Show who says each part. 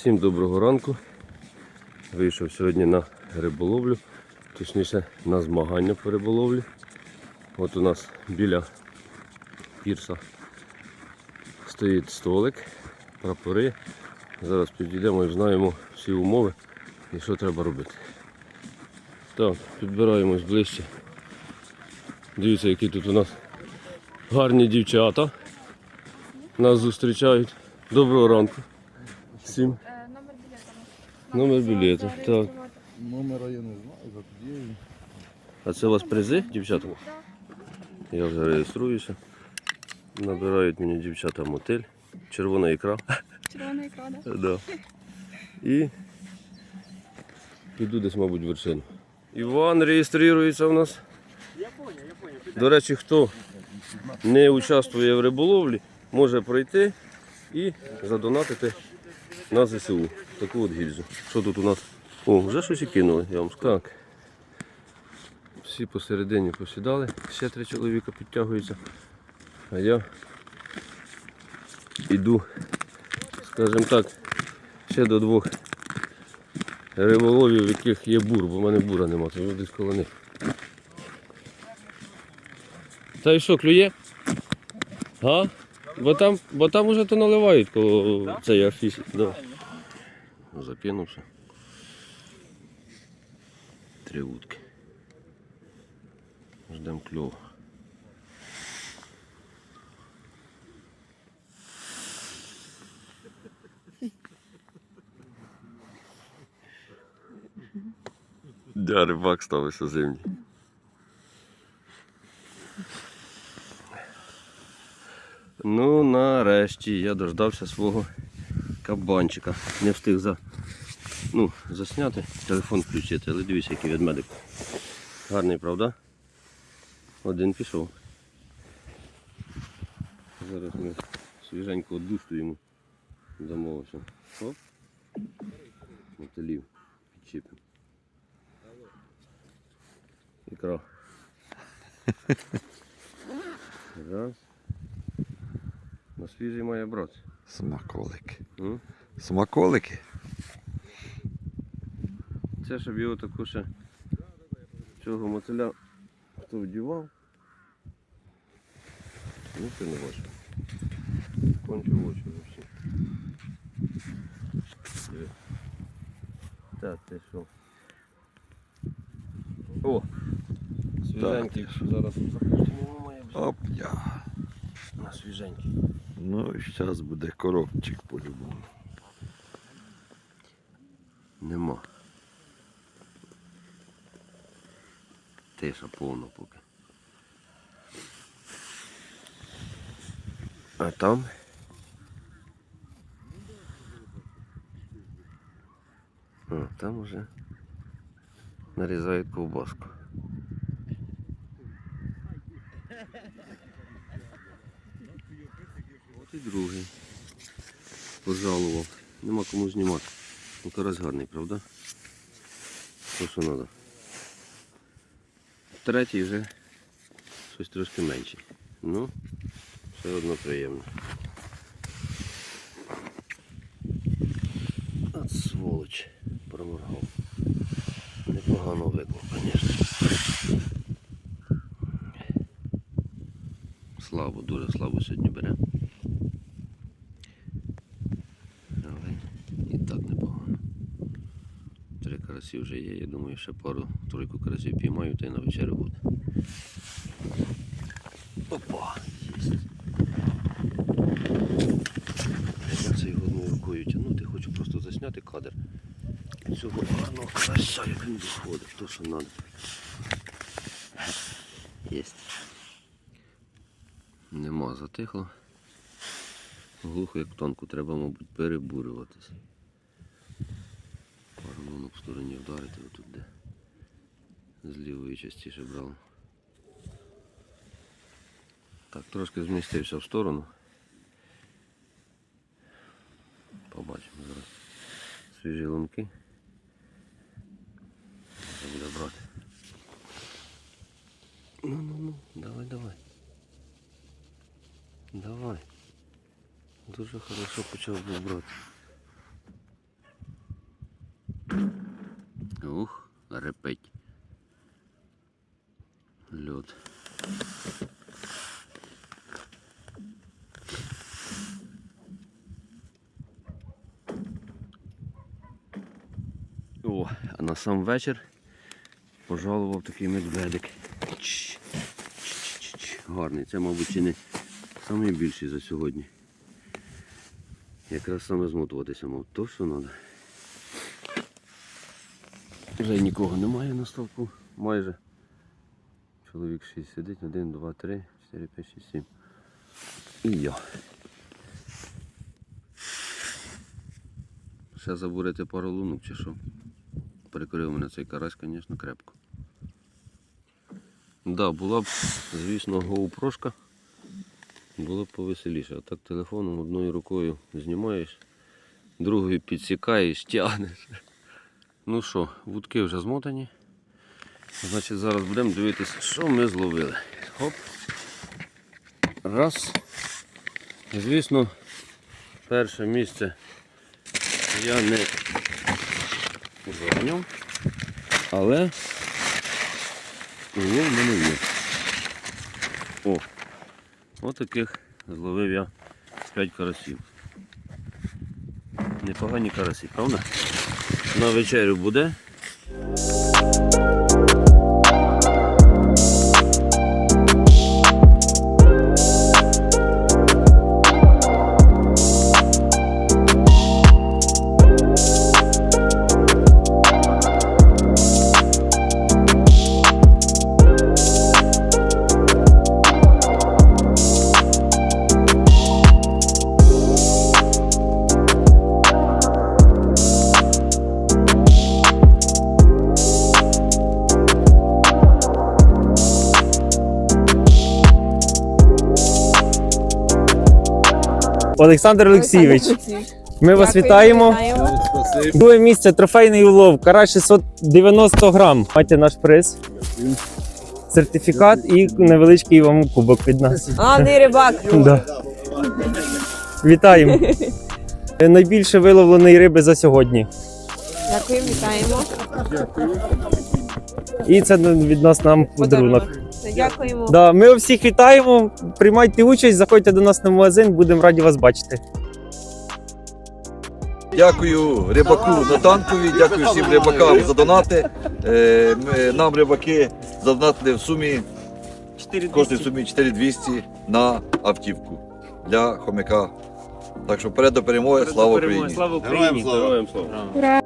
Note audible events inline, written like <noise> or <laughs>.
Speaker 1: Всім доброго ранку. Вийшов сьогодні на риболовлю, точніше на змагання по риболовлі. От у нас біля пірса стоїть столик, прапори. Зараз підійдемо і знаємо всі умови і що треба робити. Так, підбираємось ближче. Дивіться, які тут у нас гарні дівчата. Нас зустрічають. Доброго ранку. Всім.
Speaker 2: Е, Номер білета.
Speaker 1: Номер білета, так.
Speaker 3: Номера я не знаю, за тоді.
Speaker 1: А це у вас призи, дівчата? Я вже реєструюся. Набирають мені дівчата мотель. Червона ікра.
Speaker 2: Червона ікра, да?
Speaker 1: Да. І піду десь, мабуть, вершину. Іван реєструється у нас. До речі, хто не участвує в риболовлі, може пройти і задонатити на ЗСУ. Таку от гільзу. Що тут у нас? О, вже щось і кинули, я вам скажу. Так. Всі посередині посідали, ще три чоловіка підтягуються. А я йду, скажімо так, ще до двох риболовів, в яких є бур, бо в мене бура нема, то я десь коло них. Та і що, клює? Га? Бо там, бо там уже то наливають коло цієї афіші. Да. Закинувся. Три утки. Ждем кльову. Да, рибак ставився зимній. Ну, нарешті я дождався свого кабанчика. Не встиг за, ну, засняти, телефон включити, але дивіться, який ведмедик. Гарний, правда? Один пішов. Зараз ми свіженько душту йому ось. Оп. Мотилів підчіпимо. Ікра. Раз. Свіжий має брат.
Speaker 3: Смаколики.
Speaker 1: М?
Speaker 3: Смаколики?
Speaker 1: Це щоб його таку ще цього мотиля хто вдівав. Ну ти не бачив. Кончив очі. Диви. Так, ти що? О! Свіженький. Зараз
Speaker 3: Оп, я.
Speaker 1: на свіженький.
Speaker 3: Ну і зараз буде коробчик по-любому.
Speaker 1: Нема. Тиша повна поки. А там? А, там уже нарізають ковбаску. І другий. Пожалував. Нема кому знімати. Ну карась гарний, правда? То що треба. Третій вже щось трошки менший. Ну, все одно приємно. От сволоч проморгав. Непогано виклав, звісно. Слабо, дуже слабо сьогодні бере. Але і так непогано. Три карасі вже є, я думаю, ще пару тройку карасів піймаю та й на вечерю буде. Опа! Єсть. Я одною рукою тягнути, хочу просто засняти кадр. Цього гарного карася, як він виходить, то що треба. Єсть. Нема, затихло. Глухо як тонку, треба, мабуть, перебурюватись. Пару лунок в стороні вдарити отут де. З лівої частіше брав. Так, трошки змістився в сторону. Побачимо зараз. Свіжі лунки. Треба буде брати. Ну, ну, ну, давай, давай. Давай. Дуже хорошо почав був брати. Ух, репить. Льот. О, а на сам вечір пожалував такий медведик. Чш, чш, чш. Гарний. Це, мабуть, чи не найбільший за сьогодні. Якраз саме змотуватися мав. То, що треба. Вже нікого немає на ставку. Майже. Чоловік 6 сидить. 1, 2, 3, 4, 5, 6, 7. І я. Ще забурити пару лунок чи що? Перекорив мене цей карась, звісно, крепко. Да, була б, звісно, гоупрошка. Було б повеселіше. А так телефоном одною рукою знімаєш, другою підсікаєш, тягнеш. Ну що, вудки вже змотані. Значить, зараз будемо дивитися, що ми зловили. Хоп. Раз. Звісно, перше місце я не зайняв, але улов в мене є. О, отаких зловив я 5 карасів. Непогані карасі, правда? На вечерю буде.
Speaker 4: Олександр Олексійович, ми вас
Speaker 2: Дякую,
Speaker 4: вітаємо.
Speaker 2: вітаємо.
Speaker 4: Друге місце трофейний улов. Кара 690 грам. Майте наш приз. Сертифікат і невеличкий вам кубок від нас.
Speaker 5: Главний рибак. <laughs>
Speaker 4: Да. Вітаємо. <laughs> Найбільше виловленої риби за сьогодні.
Speaker 5: Дякую, вітаємо.
Speaker 4: І це від нас нам подарунок.
Speaker 5: Дякуємо.
Speaker 4: Да, ми всіх вітаємо. Приймайте участь, заходьте до нас на магазин, будемо раді вас бачити.
Speaker 6: Дякую рибаку Натанкові, дякую всім рибакам за донати. Е, ми- Нам рибаки задонатили в сумі, кожній сумі 4200 на автівку для хомяка. Так що вперед до перемоги, слава Україні!
Speaker 4: Слава Україні!
Speaker 1: Героям слава!
Speaker 2: Ура!